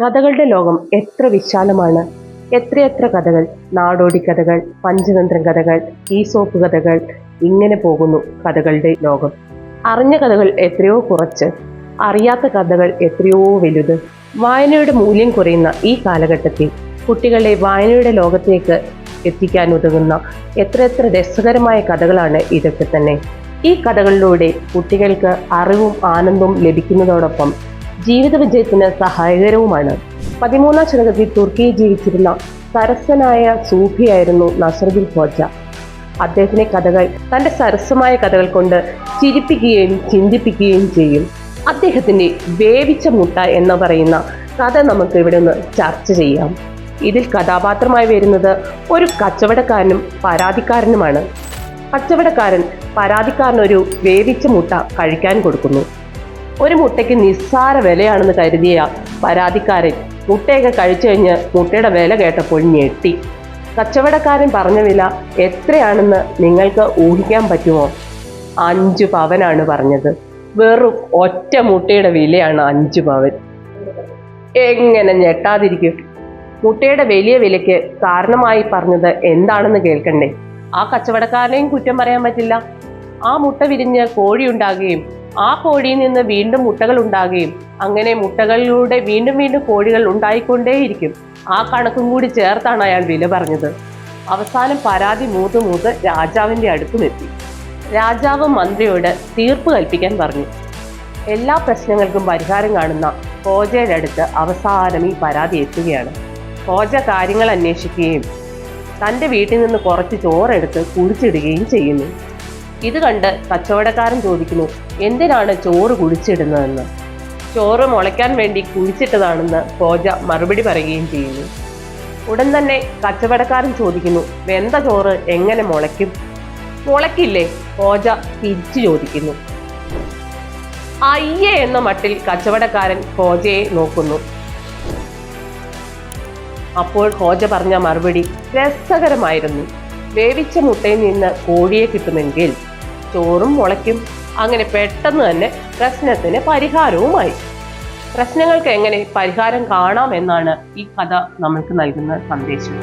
കഥകളുടെ ലോകം എത്ര വിശാലമാണ്. എത്രയെത്ര കഥകൾ നാടോടി കഥകൾ പഞ്ചതന്ത്രം കഥകൾ ഈസോപ്പ് കഥകൾ ഇങ്ങനെ പോകുന്നു കഥകളുടെ ലോകം. അറിഞ്ഞ കഥകൾ എത്രയോ കുറച്ച് അറിയാത്ത കഥകൾ എത്രയോ വലുത്. വായനയുടെ മൂല്യം കുറയുന്ന ഈ കാലഘട്ടത്തിൽ കുട്ടികളെ വായനയുടെ ലോകത്തേക്ക് എത്തിക്കാൻ ഉതകുന്ന എത്രയെത്ര രസകരമായ കഥകളാണ് ഇതൊക്കെ തന്നെ. ഈ കഥകളിലൂടെ കുട്ടികൾക്ക് അറിവും ആനന്ദവും ലഭിക്കുന്നതോടൊപ്പം ജീവിത വിജയത്തിന് സഹായകരവുമാണ്. പതിമൂന്നാം ശതകത്തിൽ തുർക്കിയിൽ ജീവിച്ചിരുന്ന സരസനായ സൂഫിയായിരുന്നു നസറുദ്ദീൻ ഖോജ അദ്ദേഹത്തിന്റെ കഥകൾ തന്റെ സരസമായ കഥകൾ കൊണ്ട് ചിരിപ്പിക്കുകയും ചിന്തിപ്പിക്കുകയും ചെയ്യും. അദ്ദേഹത്തിന്റെ വേവിച്ച മുട്ട എന്ന് പറയുന്ന കഥ നമുക്ക് ഇവിടെ നിന്ന് ചർച്ച ചെയ്യാം. ഇതിൽ കഥാപാത്രമായി വരുന്നത് ഒരു കച്ചവടക്കാരനും പരാതിക്കാരനുമാണ്. കച്ചവടക്കാരൻ പരാതിക്കാരനൊരു വേവിച്ച മുട്ട കഴിക്കാൻ കൊടുക്കുന്നു. ഒരു മുട്ടയ്ക്ക് നിസ്സാര വിലയാണെന്ന് കരുതിയ പരാതിക്കാരൻ മുട്ടയൊക്കെ കഴിച്ചു കഴിഞ്ഞ് മുട്ടയുടെ വില കേട്ടപ്പോൾ ഞെട്ടി. കച്ചവടക്കാരൻ പറഞ്ഞ വില എത്രയാണെന്ന് നിങ്ങൾക്ക് ഊഹിക്കാൻ പറ്റുമോ? അഞ്ച് പവനാണ് പറഞ്ഞത്. വെറും ഒറ്റ മുട്ടയുടെ വിലയാണ് അഞ്ച് പവൻ. എങ്ങനെ ഞെട്ടാതിരിക്കും? മുട്ടയുടെ വലിയ വിലയ്ക്ക് കാരണമായി പറഞ്ഞത് എന്താണെന്ന് കേൾക്കണ്ടേ? ആ കച്ചവടക്കാരനെയും കുറ്റം പറയാൻ പറ്റില്ല. ആ മുട്ട വിരിഞ്ഞ് കോഴി ഉണ്ടാകുകയും ആ കോഴിയിൽ നിന്ന് വീണ്ടും മുട്ടകൾ ഉണ്ടാകുകയും അങ്ങനെ മുട്ടകളിലൂടെ വീണ്ടും വീണ്ടും കോഴികൾ ഉണ്ടായിക്കൊണ്ടേയിരിക്കും. ആ കണക്കും കൂടി ചേർത്താണ് അയാൾ വില പറഞ്ഞത്. അവസാനം പരാതി മൂത്ത് മൂത്ത് രാജാവിന്റെ അടുത്തുമെത്തി. രാജാവ് മന്ത്രിയോട് തീർപ്പ് കൽപ്പിക്കാൻ പറഞ്ഞു. എല്ലാ പ്രശ്നങ്ങൾക്കും പരിഹാരം കാണുന്ന കോജയുടെ അടുത്ത് അവസാനം ഈ പരാതി എത്തുകയാണ്. കോജ കാര്യങ്ങൾ അന്വേഷിക്കുകയും തന്റെ വീട്ടിൽ നിന്ന് കുറച്ച് ചോറെടുത്ത് കുടിച്ചിടുകയും ചെയ്യുന്നു. ഇത് കണ്ട് കച്ചവടക്കാരൻ ചോദിക്കുന്നു എന്തിനാണ് ചോറ് കുഴിച്ചിടുന്നതെന്ന് ചോറ് മുളയ്ക്കാൻ വേണ്ടി കുഴിച്ചിട്ടതാണെന്ന് കോജ മറുപടി പറയുകയും ചെയ്യുന്നു. ഉടൻ തന്നെ കച്ചവടക്കാരൻ ചോദിക്കുന്നു വെന്ത ചോറ് എങ്ങനെ മുളയ്ക്കും? മുളയ്ക്കില്ലേ? കോജ തിരിച്ചു ചോദിക്കുന്നു. അയ്യേ എന്ന മട്ടിൽ കച്ചവടക്കാരൻ കോജയെ നോക്കുന്നു. അപ്പോൾ കോജ പറഞ്ഞ മറുപടി രസകരമായിരുന്നു. വേവിച്ച മുട്ടയിൽ നിന്ന് കോഴിയെ കിട്ടുമെങ്കിൽ ചോറും മുളയ്ക്കും. അങ്ങനെ പെട്ടെന്ന് തന്നെ പ്രശ്നത്തിന് പരിഹാരവുമായി. പ്രശ്നങ്ങൾക്ക് എങ്ങനെ പരിഹാരം കാണാം എന്നാണ് ഈ കഥ നമ്മൾക്ക് നൽകുന്ന സന്ദേശം.